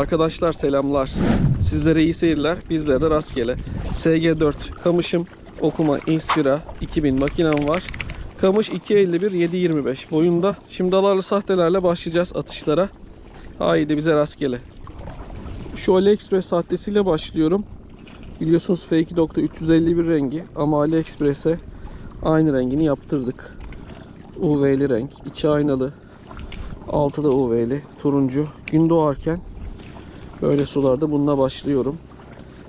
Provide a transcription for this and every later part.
Arkadaşlar selamlar. Sizlere iyi seyirler. Bizlere de rastgele. SG4 kamışım okuma Inspira 2000 makinem var. Kamış 251 725 boyunda. Şimdi dalarlı sahtelerle başlayacağız atışlara. Haydi bize rastgele. Şu AliExpress sahtesiyle başlıyorum. Biliyorsunuz F2 351 rengi ama AliExpress'e aynı rengini yaptırdık. UV'li renk, içi aynalı, altı da UV'li, turuncu. Gün doğarken böyle sularda bununla başlıyorum.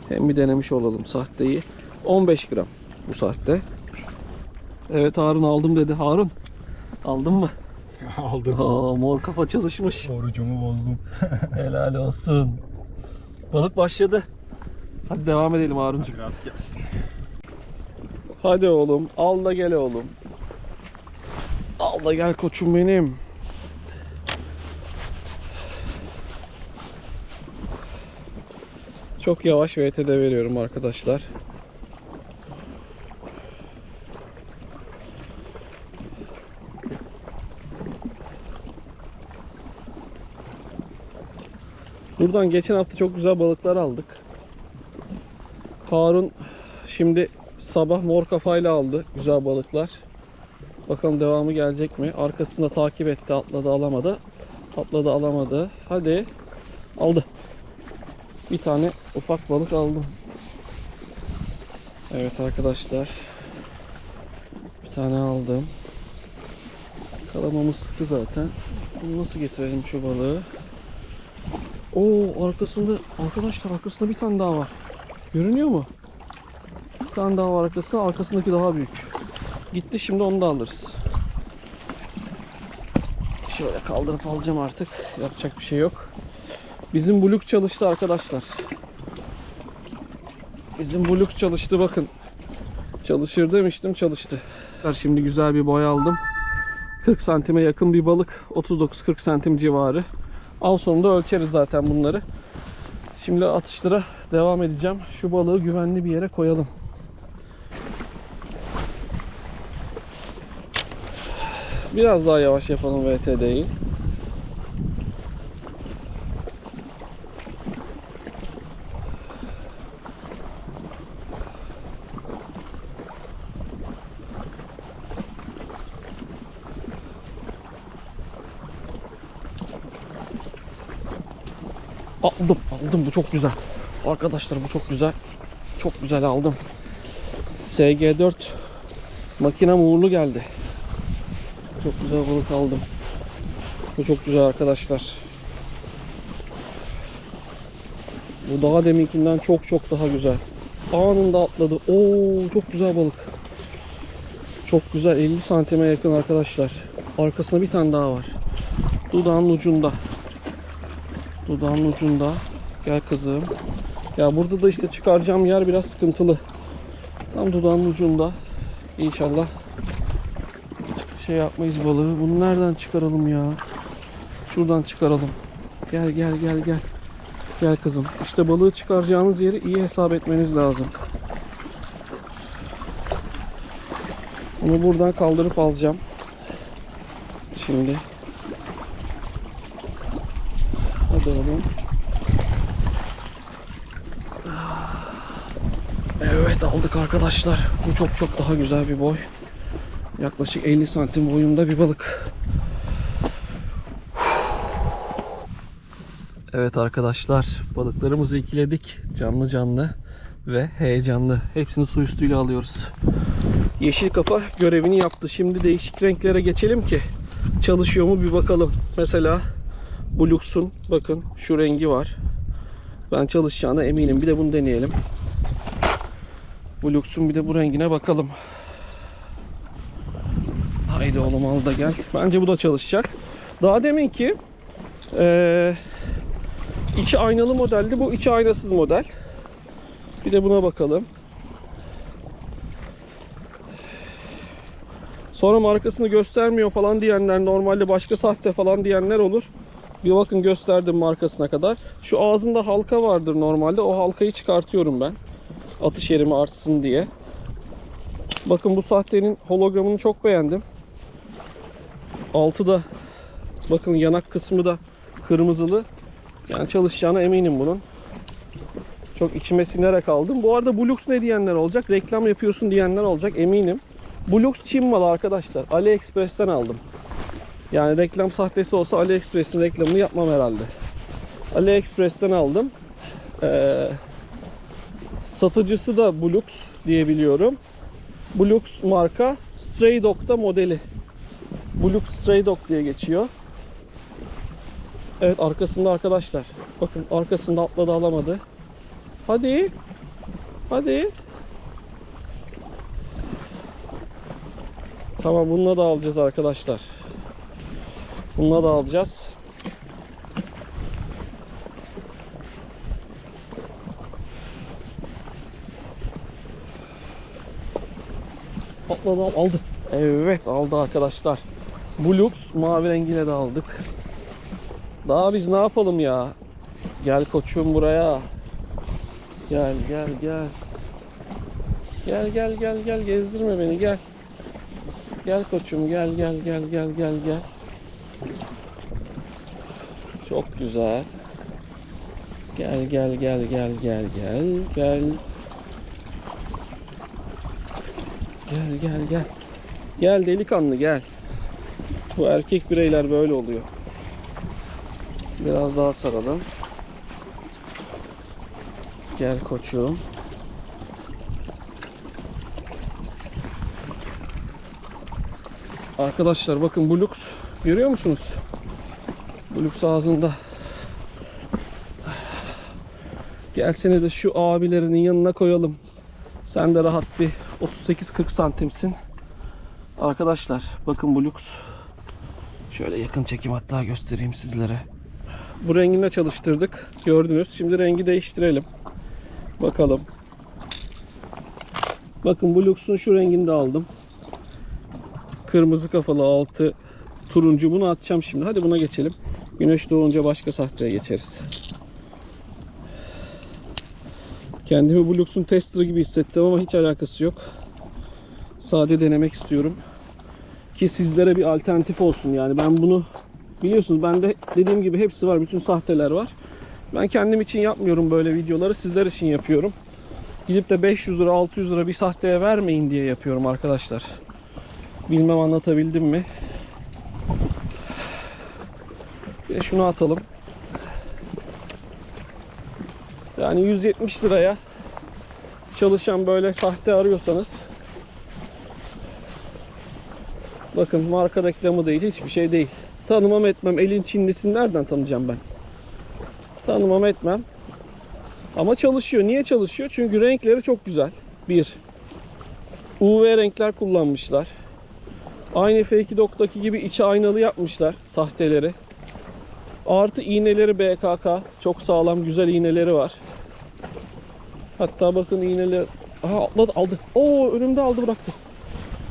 Hem bir denemiş olalım sahteyi. 15 gram bu sahte. Evet Harun aldım dedi. Harun aldın mı? Aldım. Aa, mor kafa çalışmış. Orucumu bozdum. Helal olsun. Balık başladı. Hadi devam edelim Haruncuğum. Rast gelsin. Hadi oğlum. Al da gel oğlum. Al da gel koçum benim. Çok yavaş VT'de veriyorum arkadaşlar. Buradan geçen hafta çok güzel balıklar aldık. Harun şimdi sabah mor kafayla aldı güzel balıklar. Bakalım devamı gelecek mi? Arkasında takip etti, atladı, alamadı. Atladı, alamadı. Hadi. Aldı. Bir tane ufak balık aldım. Evet arkadaşlar. Bir tane aldım. Kalamamız sıkı zaten. Bunu nasıl getirelim şu balığı? Oo arkasında arkadaşlar arkasında bir tane daha var. Görünüyor mu? Bir tane daha var arkasında. Arkasındaki daha büyük. Gitti şimdi onu da alırız. Şöyle kaldırıp alacağım artık. Yapacak bir şey yok. Bizim Blux çalıştı arkadaşlar. Bizim Blux çalıştı bakın. Çalışır demiştim çalıştı. Şimdi güzel bir boy aldım. 40 santime yakın bir balık. 39-40 santim civarı. Al sonunda ölçeriz zaten bunları. Şimdi atışlara devam edeceğim. Şu balığı güvenli bir yere koyalım. Biraz daha yavaş yapalım VTD'yi. Aldım, aldım. Bu çok güzel. Arkadaşlar bu çok güzel. Çok güzel aldım. SG4 makinem uğurlu geldi. Çok güzel balık aldım. Bu çok güzel arkadaşlar. Bu daha deminkinden çok çok daha güzel. Anında atladı. Oo çok güzel balık. Çok güzel 50 santime yakın arkadaşlar. Arkasında bir tane daha var. Dudağın ucunda. Dudağın ucunda. Gel kızım. Ya burada da işte çıkaracağım yer biraz sıkıntılı. Tam dudağın ucunda. İnşallah şey yapmayız balığı. Bunu nereden çıkaralım ya? Şuradan çıkaralım. Gel gel gel gel. Gel kızım. İşte balığı çıkaracağınız yeri iyi hesap etmeniz lazım. Bunu buradan kaldırıp alacağım. Şimdi. Hadi oğlum. Evet aldık arkadaşlar. Bu çok çok daha güzel bir boy. Yaklaşık 50 santim boyunda bir balık. Evet arkadaşlar balıklarımızı ikiledik. Canlı canlı ve heyecanlı. Hepsini su üstüyle alıyoruz. Yeşil kafa görevini yaptı. Şimdi değişik renklere geçelim ki çalışıyor mu bir bakalım. Mesela bu Lux'un bakın şu rengi var. Ben çalışacağına eminim. Bir de bunu deneyelim. Bu Lux'un bir de bu rengine bakalım. Haydi oğlum al da gel. Bence bu da çalışacak. Daha demin ki eee içi aynalı modeldi. Bu içi aynasız model. Bir de buna bakalım. Sonra markasını göstermiyor falan diyenler normalde başka sahte falan diyenler olur. Bir bakın gösterdim markasına kadar. Şu ağzında halka vardır normalde. O halkayı çıkartıyorum ben. Atış yerimi artsın diye. Bakın bu sahtenin hologramını çok beğendim. Altı da bakın yanak kısmı da kırmızılı. Yani çalışacağına eminim bunun. Çok içime sinerek aldım. Bu arada Bulux ne diyenler olacak? Reklam yapıyorsun diyenler olacak eminim. Bulux Çin malı arkadaşlar. AliExpress'ten aldım. Yani reklam sahtesi olsa AliExpress'in reklamını yapmam herhalde. AliExpress'ten aldım. Ee, satıcısı da Bulux diye biliyorum. Bulux marka Stray Dog'da modeli. Bulux Stray Dog diye geçiyor. Evet arkasında arkadaşlar. Bakın arkasında atladı alamadı. Hadi. Hadi. Tamam bununla da alacağız arkadaşlar. Bununla da alacağız. Atladı al- aldı. Evet aldı arkadaşlar. Blux mavi rengine de aldık. Daha biz ne yapalım ya? Gel koçum buraya. Gel gel gel. Gel gel gel gel gezdirme beni gel. Gel koçum gel gel gel gel gel gel. Çok güzel. Gel gel gel gel gel gel gel. Gel gel gel. Gel delikanlı gel. Bu erkek bireyler böyle oluyor. Biraz daha saralım. Gel koçum. Arkadaşlar bakın Blux görüyor musunuz? Blux ağzında. Gelsene de şu abilerinin yanına koyalım. Sen de rahat bir 38-40 santimsin. Arkadaşlar bakın Blux. Şöyle yakın çekim hatta göstereyim sizlere. Bu renginde çalıştırdık. Gördünüz. Şimdi rengi değiştirelim. Bakalım. Bakın Blux'un şu rengini de aldım. Kırmızı kafalı altı turuncu. Bunu atacağım şimdi. Hadi buna geçelim. Güneş doğunca başka sahteye geçeriz. Kendimi Blux'un tester gibi hissettim ama hiç alakası yok. Sadece denemek istiyorum. Ki sizlere bir alternatif olsun. Yani ben bunu biliyorsunuz bende dediğim gibi hepsi var. Bütün sahteler var. Ben kendim için yapmıyorum böyle videoları. Sizler için yapıyorum. Gidip de 500 lira 600 lira bir sahteye vermeyin diye yapıyorum arkadaşlar. Bilmem anlatabildim mi? Bir de şunu atalım. Yani 170 liraya çalışan böyle sahte arıyorsanız bakın marka reklamı değil hiçbir şey değil. Tanımam etmem elin Çinlisini nereden tanıyacağım ben? Tanımam etmem. Ama çalışıyor. Niye çalışıyor? Çünkü renkleri çok güzel. Bir. UV renkler kullanmışlar. Aynı Fake Dog'daki gibi içi aynalı yapmışlar sahteleri. Artı iğneleri BKK. Çok sağlam güzel iğneleri var. Hatta bakın iğneler... Aha atladı aldı. Oo önümde aldı bıraktı.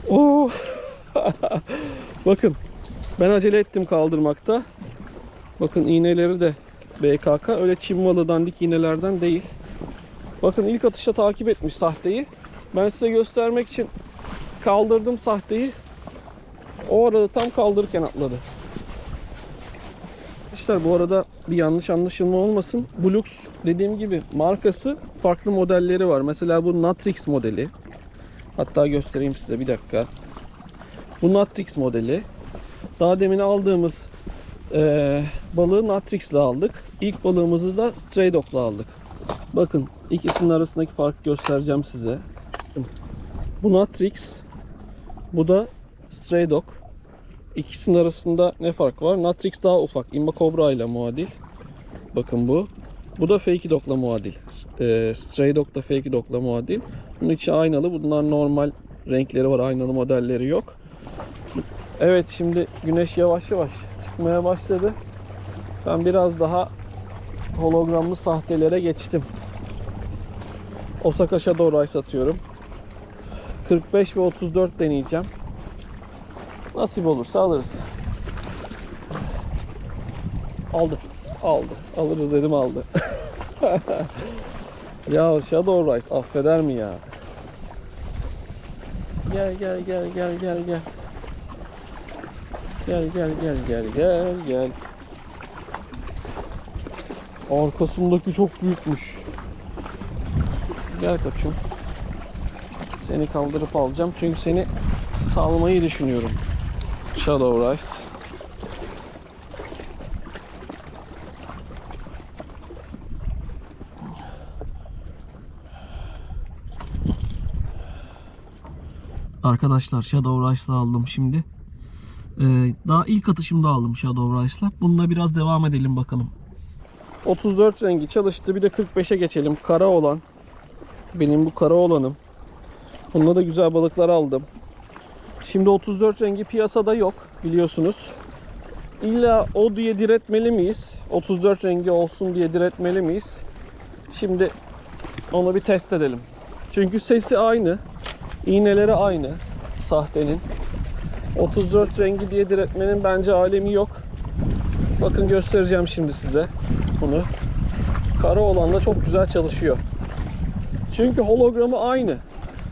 Oo. bakın ben acele ettim kaldırmakta. Bakın iğneleri de BKK. Öyle Çin malı dandik iğnelerden değil. Bakın ilk atışta takip etmiş sahteyi. Ben size göstermek için kaldırdım sahteyi. O arada tam kaldırırken atladı. Arkadaşlar bu arada bir yanlış anlaşılma olmasın. Blux dediğim gibi markası farklı modelleri var. Mesela bu Natrix modeli. Hatta göstereyim size bir dakika. Bu Natrix modeli. Daha demin aldığımız eee balığı Natrix'le aldık. İlk balığımızı da Stray Dog'la aldık. Bakın ikisinin arasındaki farkı göstereceğim size. Bu Natrix, bu da Stray Dog. İkisinin arasında ne fark var? Natrix daha ufak. Imba Cobra ile muadil. Bakın bu. Bu da Fake Dog'la muadil. Eee, Stray Dog da Fake Dog'la muadil. Bunun içi aynalı. Bunlar normal renkleri var. Aynalı modelleri yok. Evet şimdi güneş yavaş yavaş çıkmaya başladı. Ben biraz daha hologramlı sahtelere geçtim. Osaka Shadow Rice satıyorum. 45 ve 34 deneyeceğim. Nasip olursa alırız. Aldı. Aldı. Alırız dedim aldı. ya Shadow Rice affeder mi ya? Gel gel gel gel gel gel. Gel gel gel gel gel gel. Arkasındaki çok büyükmüş. Gel koçum. Seni kaldırıp alacağım çünkü seni salmayı düşünüyorum. Shadow Rice. Arkadaşlar Shadow Rice'la aldım şimdi. Ee, daha ilk atışımda aldım Shadow Rice'la. Bununla biraz devam edelim bakalım. 34 rengi çalıştı. Bir de 45'e geçelim. Kara olan. Benim bu kara olanım. Bununla da güzel balıklar aldım. Şimdi 34 rengi piyasada yok biliyorsunuz. İlla o diye diretmeli miyiz? 34 rengi olsun diye diretmeli miyiz? Şimdi onu bir test edelim. Çünkü sesi aynı. İğneleri aynı sahtenin. 34 rengi diye diretmenin bence alemi yok. Bakın göstereceğim şimdi size bunu. Kara olan da çok güzel çalışıyor. Çünkü hologramı aynı.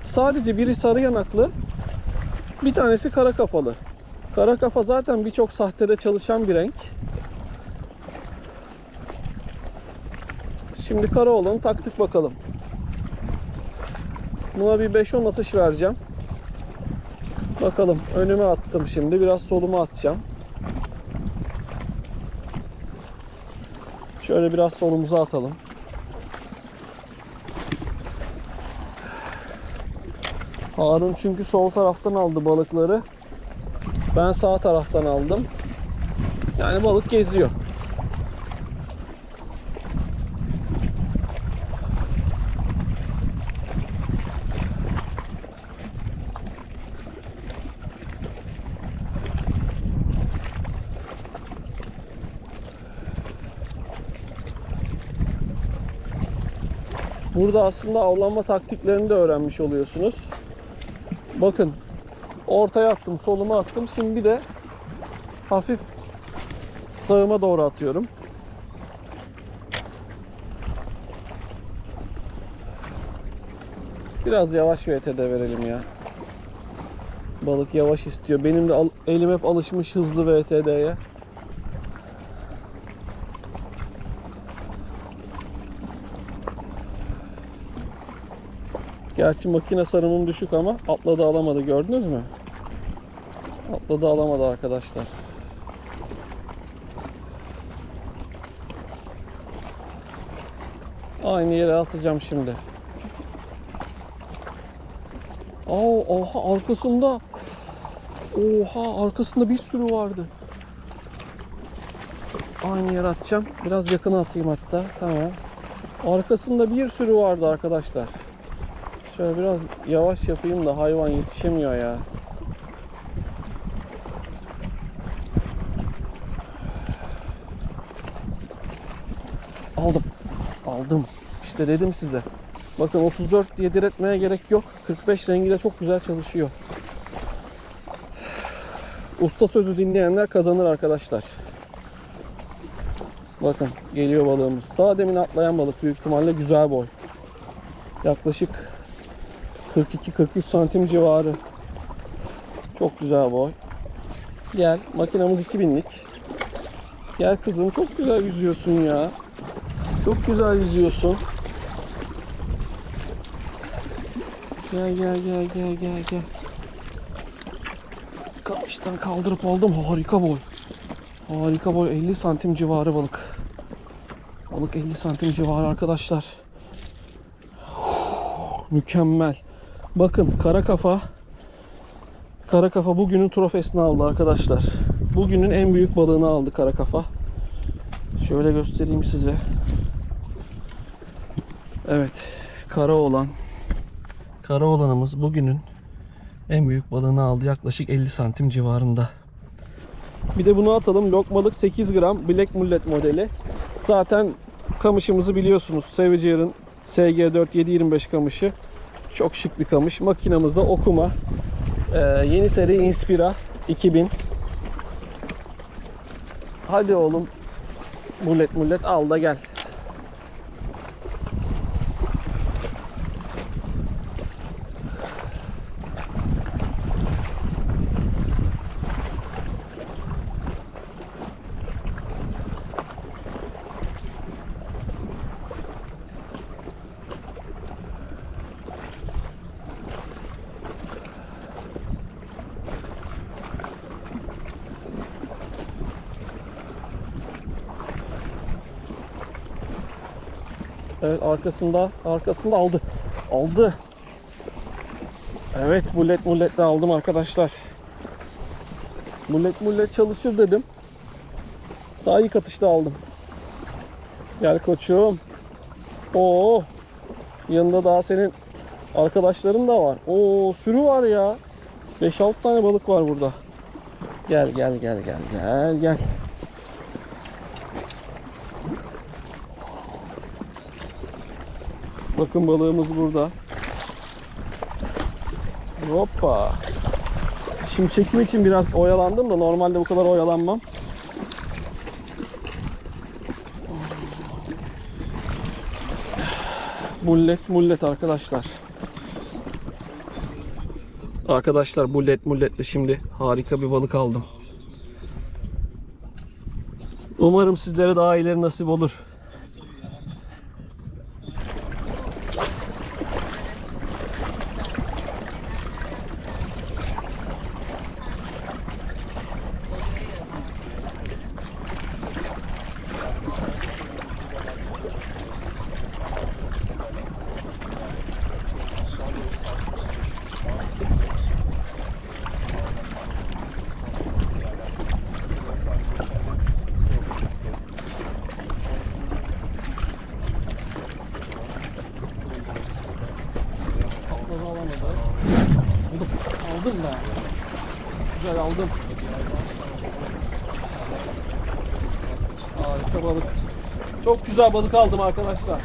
Sadece biri sarı yanaklı, bir tanesi kara kafalı. Kara kafa zaten birçok sahtede çalışan bir renk. Şimdi kara olanı taktık bakalım. Buna bir 5-10 atış vereceğim. Bakalım önüme attım şimdi. Biraz soluma atacağım. Şöyle biraz solumuza atalım. Harun çünkü sol taraftan aldı balıkları. Ben sağ taraftan aldım. Yani balık geziyor. Burada aslında avlanma taktiklerini de öğrenmiş oluyorsunuz. Bakın ortaya attım, soluma attım. Şimdi bir de hafif sağıma doğru atıyorum. Biraz yavaş VTD verelim ya. Balık yavaş istiyor. Benim de elim hep alışmış hızlı VTD'ye. Gerçi makine sarımım düşük ama atladı alamadı gördünüz mü? Atladı alamadı arkadaşlar. Aynı yere atacağım şimdi. Aa, oha arkasında. Oha arkasında bir sürü vardı. Aynı yere atacağım. Biraz yakına atayım hatta. Tamam. Arkasında bir sürü vardı arkadaşlar. Şöyle biraz yavaş yapayım da hayvan yetişemiyor ya. Aldım. Aldım. İşte dedim size. Bakın 34 diye diretmeye gerek yok. 45 rengi de çok güzel çalışıyor. Usta sözü dinleyenler kazanır arkadaşlar. Bakın geliyor balığımız. Daha demin atlayan balık büyük ihtimalle güzel boy. Yaklaşık 42-43 santim civarı. Çok güzel boy. Gel makinamız 2000'lik. Gel kızım çok güzel yüzüyorsun ya. Çok güzel yüzüyorsun. Gel gel gel gel gel gel. Kamıştan kaldırıp aldım. Harika boy. Harika boy. 50 santim civarı balık. Balık 50 santim civarı arkadaşlar. Mükemmel. Bakın kara kafa. Kara kafa bugünün trofesini aldı arkadaşlar. Bugünün en büyük balığını aldı kara kafa. Şöyle göstereyim size. Evet. Kara olan Kara olanımız bugünün en büyük balığını aldı. Yaklaşık 50 santim civarında. Bir de bunu atalım. Lokmalık 8 gram Black Mullet modeli. Zaten kamışımızı biliyorsunuz. Savagear'ın SG4 725 kamışı. Çok şık bir kamış. Makinamızda okuma. Ee, yeni seri Inspira 2000. Hadi oğlum. Mullet mullet al da gel. Evet arkasında arkasında aldı. Aldı. Evet bullet mullet de aldım arkadaşlar. Mullet mullet çalışır dedim. Daha iyi katışta aldım. Gel koçum. Oo. Yanında daha senin arkadaşların da var. Oo sürü var ya. 5-6 tane balık var burada. Gel gel gel gel gel gel. Bakın balığımız burada. Hoppa. Şimdi çekim için biraz oyalandım da normalde bu kadar oyalanmam. Bullet mullet arkadaşlar. Arkadaşlar bullet mulletle şimdi harika bir balık aldım. Umarım sizlere daha iyileri nasip olur. Patladı alamadı. Aldım. Aldım da. Güzel aldım. Harika balık. Çok güzel balık aldım arkadaşlar.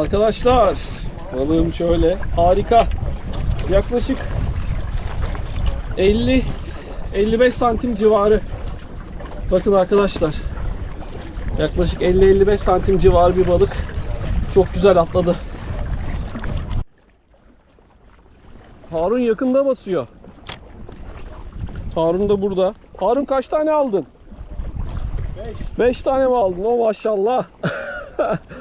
Arkadaşlar balığım şöyle harika. Yaklaşık 50 55 santim civarı. Bakın arkadaşlar. Yaklaşık 50-55 santim civarı bir balık. Çok güzel atladı. Harun yakında basıyor. Harun da burada. Harun kaç tane aldın? 5 tane mi aldın? O maşallah.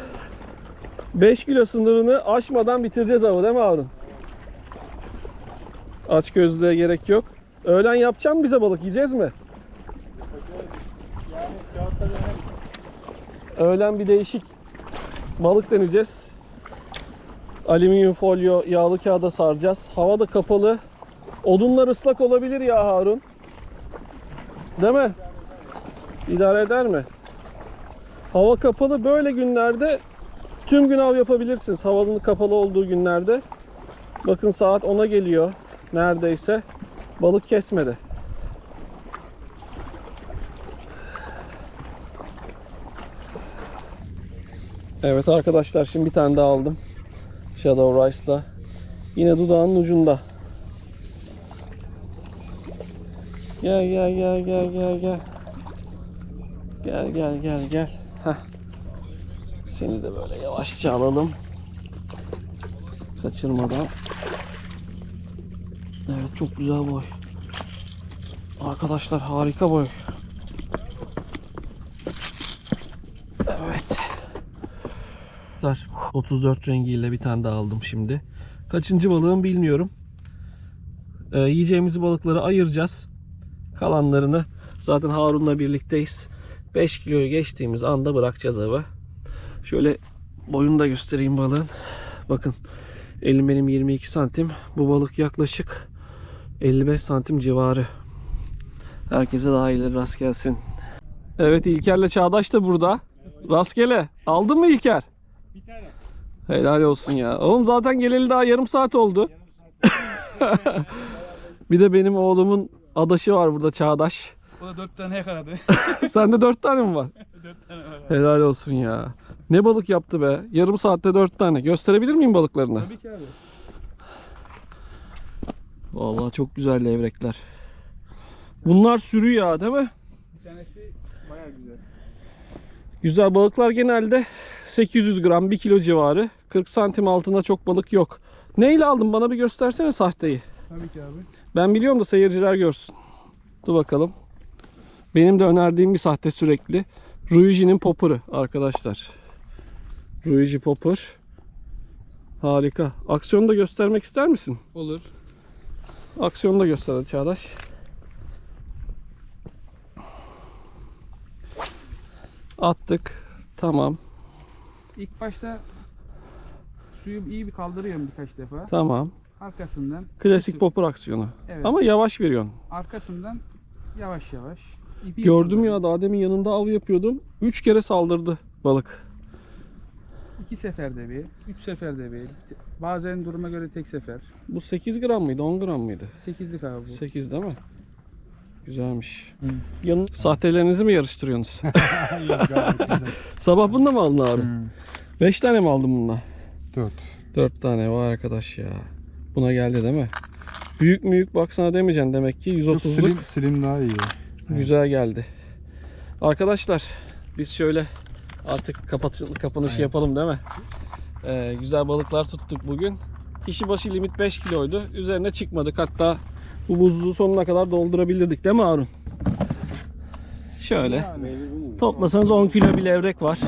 5 kilo sınırını aşmadan bitireceğiz ama değil mi Harun? Aç gözlüğe gerek yok. Öğlen yapacağım bize balık yiyeceğiz mi? Öğlen bir değişik balık deneyeceğiz. Alüminyum folyo yağlı kağıda saracağız. Hava da kapalı. Odunlar ıslak olabilir ya Harun. Değil mi? İdare eder mi? Hava kapalı böyle günlerde tüm gün av yapabilirsiniz. Havanın kapalı olduğu günlerde. Bakın saat 10'a geliyor neredeyse. Balık kesmedi. Evet arkadaşlar şimdi bir tane daha aldım. Shadow Rice'la. Yine dudağının ucunda. Gel gel gel gel gel gel. Gel gel gel gel. Heh. Seni de böyle yavaşça alalım. Kaçırmadan. Evet çok güzel boy. Arkadaşlar harika boy. Evet. Arkadaşlar 34 rengiyle bir tane daha aldım şimdi. Kaçıncı balığım bilmiyorum. Ee, yiyeceğimiz balıkları ayıracağız. Kalanlarını zaten Harun'la birlikteyiz. 5 kiloyu geçtiğimiz anda bırakacağız ava. Şöyle boyunu da göstereyim balığın. Bakın elim benim 22 santim. Bu balık yaklaşık 55 santim civarı. Herkese daha iyileri rast gelsin. Evet İlker'le Çağdaş da burada. Rastgele. Aldın mı İlker? Bir tane. Helal olsun ya. Oğlum zaten geleli daha yarım saat oldu. bir de benim oğlumun adaşı var burada Çağdaş. O da dört tane yakaladı. Sende dört tane mi var? dört tane var. Helal olsun ya. Ne balık yaptı be. Yarım saatte dört tane. Gösterebilir miyim balıklarını? Tabii ki abi. Vallahi çok güzel levrekler. Bunlar sürü ya değil mi? Bir tanesi bayağı güzel. Güzel balıklar genelde 800 gram 1 kilo civarı. 40 santim altında çok balık yok. Neyle aldın bana bir göstersene sahteyi. Tabii ki abi. Ben biliyorum da seyirciler görsün. Dur bakalım. Benim de önerdiğim bir sahte sürekli. Ruiji'nin popper'ı arkadaşlar. Ruiji popper. Harika. Aksiyonu da göstermek ister misin? Olur. Aksiyonu da göster Çağdaş. Attık. Tamam. İlk başta suyu iyi bir kaldırıyorum birkaç defa. Tamam. Arkasından Klasik popper aksiyonu. Evet. Ama yavaş veriyorsun. arkasından yavaş yavaş. İpi Gördüm ya daha demin yanında av yapıyordum. 3 kere saldırdı balık. İki seferde bir, üç seferde bir. Bazen duruma göre tek sefer. Bu 8 gram mıydı 10 gram mıydı? Sekizlik abi bu. 8 değil mi? Güzelmiş. Yanın sahtelerinizi mi yarıştırıyorsunuz? Yok gayet güzel. Sabah bunu da mı aldın abi? Hmm, 5 tane mi aldın bununla? Dört. 4 tane var arkadaş ya. Buna geldi değil mi? Büyük büyük baksana demeyeceksin demek ki Yok 130'luk slim, slim daha iyi. Güzel geldi. Arkadaşlar biz şöyle artık kapat kapanışı Aynen. yapalım değil mi? Ee, güzel balıklar tuttuk bugün. Kişi başı limit 5 kiloydu. Üzerine çıkmadık. Hatta bu buzluğu sonuna kadar doldurabilirdik değil mi Harun? Şöyle. Toplasanız 10 kilo bir levrek var.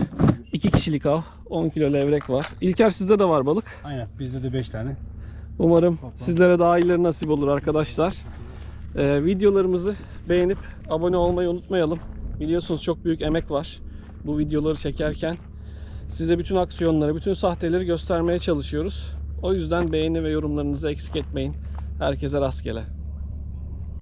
2 kişilik av. 10 kilo levrek var. İlker sizde de var balık. Aynen bizde de 5 tane. Umarım sizlere daha iyileri nasip olur arkadaşlar. Ee, videolarımızı beğenip abone olmayı unutmayalım. Biliyorsunuz çok büyük emek var bu videoları çekerken. Size bütün aksiyonları, bütün sahteleri göstermeye çalışıyoruz. O yüzden beğeni ve yorumlarınızı eksik etmeyin. Herkese rastgele.